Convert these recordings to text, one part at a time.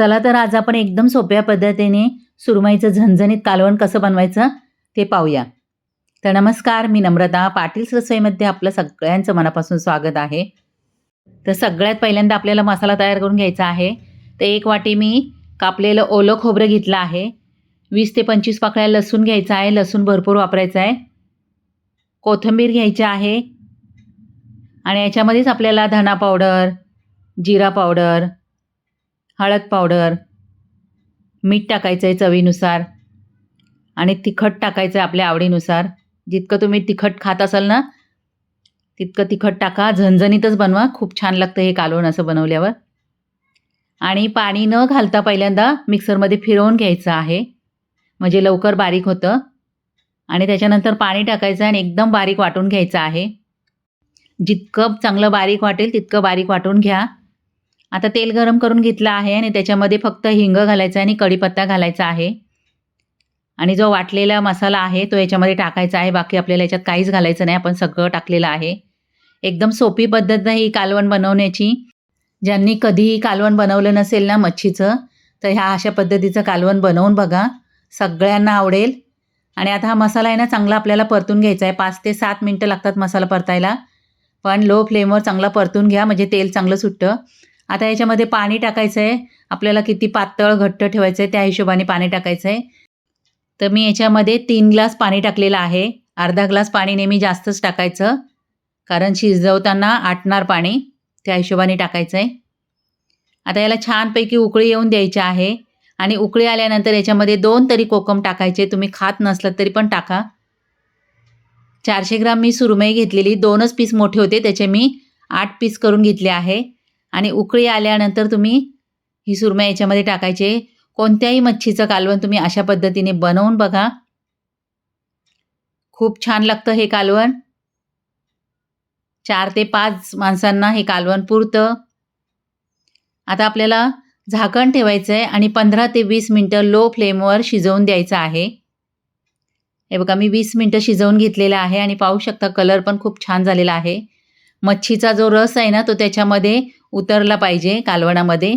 चला तर आज आपण एकदम सोप्या पद्धतीने सुरमईचं झणझणीत कालवण कसं बनवायचं ते पाहूया. तर नमस्कार मी नम्रता पाटील रसोईमध्ये आपलं सगळ्यांचं मनापासून स्वागत आहे. तर सगळ्यात पहिल्यांदा आपल्याला मसाला तयार करून घ्यायचा आहे. तर एक वाटी मी कापलेलं ओलं खोबरं घेतलं आहे. वीस ते पंचवीस पाकळ्या लसूण घ्यायचा आहे. लसूण भरपूर वापरायचं आहे. कोथिंबीर घ्यायची आहे. आणि याच्यामध्येच आपल्याला धना पावडर जिरा पावडर हळद पावडर मीठ टाकायचं आहे चवीनुसार आणि तिखट टाकायचं आहे आपल्या आवडीनुसार. जितकं तुम्ही तिखट खात असाल ना तितकं तिखट टाका. झणझणीतच बनवा. खूप छान लागतं हे कालवण असं बनवल्यावर. आणि पाणी न घालता पहिल्यांदा मिक्सरमध्ये फिरवून घ्यायचं आहे. म्हणजे लवकर बारीक होतं. आणि त्याच्यानंतर पाणी टाकायचं आणि एकदम बारीक वाटून घ्यायचं आहे. जितकं चांगलं बारीक वाटेल तितकं बारीक वाटून घ्या. आता तेल गरम करून घेतलं आहे आणि त्याच्यामध्ये फक्त हिंग घालायचं आणि कढीपत्ता घालायचा आहे. आणि जो वाटलेला मसाला आहे तो याच्यामध्ये टाकायचा आहे. बाकी आपल्याला याच्यात काहीच घालायचं नाही. आपण सगळं टाकलेलं आहे. एकदम सोपी पद्धत नाही ही कालवण बनवण्याची. ज्यांनी कधीही कालवण बनवलं नसेल ना मच्छीचं तर ह्या अशा पद्धतीचं कालवण बनवून बघा. सगळ्यांना आवडेल. आणि आता हा मसाला आहे ना चांगला आपल्याला परतून घ्यायचा आहे. पाच ते सात मिनटं लागतात मसाला परतायला. पण लो फ्लेमवर चांगला परतून घ्या. म्हणजे तेल चांगलं सुटतं. आता याच्यामध्ये पाणी टाकायचं आहे आपल्याला किती पातळ घट्ट ठेवायचं आहे त्या हिशोबाने पाणी टाकायचं आहे तर मी याच्यामध्ये तीन ग्लास पाणी टाकलेलं आहे. अर्धा ग्लास पाणी नेहमी जास्तच टाकायचं. कारण शिजवताना आटणार पाणी त्या हिशोबाने टाकायचं आहे आता याला छानपैकी उकळी येऊन द्यायची आहे. आणि उकळी आल्यानंतर याच्यामध्ये दोन तरी कोकम टाकायचे. तुम्ही खात नसलं तरी पण टाका. चारशे ग्राम मी सुरमई घेतलेली. दोनच पीस मोठे होते. त्याचे मी आठ पीस करून घेतले आहे. आणि उकळी आल्यानंतर तुम्ही ही सुरमई याच्यामध्ये टाकायचे. कोणत्याही मच्छीचं कालवण तुम्ही अशा पद्धतीने बनवून बघा. खूप छान लागतं हे कालवण. चार ते पाच माणसांना हे कालवण पुरतं. आता आपल्याला झाकण ठेवायचं आहे आणि पंधरा ते वीस मिनटं लो फ्लेमवर शिजवून द्यायचं आहे. हे बघा मी वीस मिनटं शिजवून घेतलेलं आहे आणि पाहू शकता कलर पण खूप छान झालेला आहे. मच्छीचा जो रस आहे ना तो त्याच्यामध्ये उतरला पाहिजे कालवणामध्ये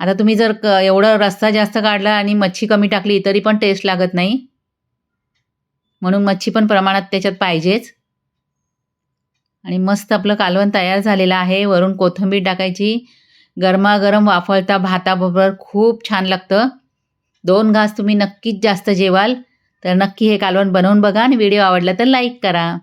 आता तुम्ही जर क एवढं रस्सा जास्त काढला आणि मच्छी कमी टाकली तरी पण टेस्ट लागत नाही. म्हणून मच्छी पण प्रमाणात त्याच्यात पाहिजेच. आणि मस्त आपलं कालवण तयार झालेलं आहे. वरून कोथिंबीर टाकायची. गरमागरम वाफळता भाताबरोबर खूप छान लागतं. दोन घास तुम्ही नक्कीच जास्त जेवाल. तर नक्की हे कालवण बनवून बघा आणि व्हिडिओ आवडला तर लाईक करा.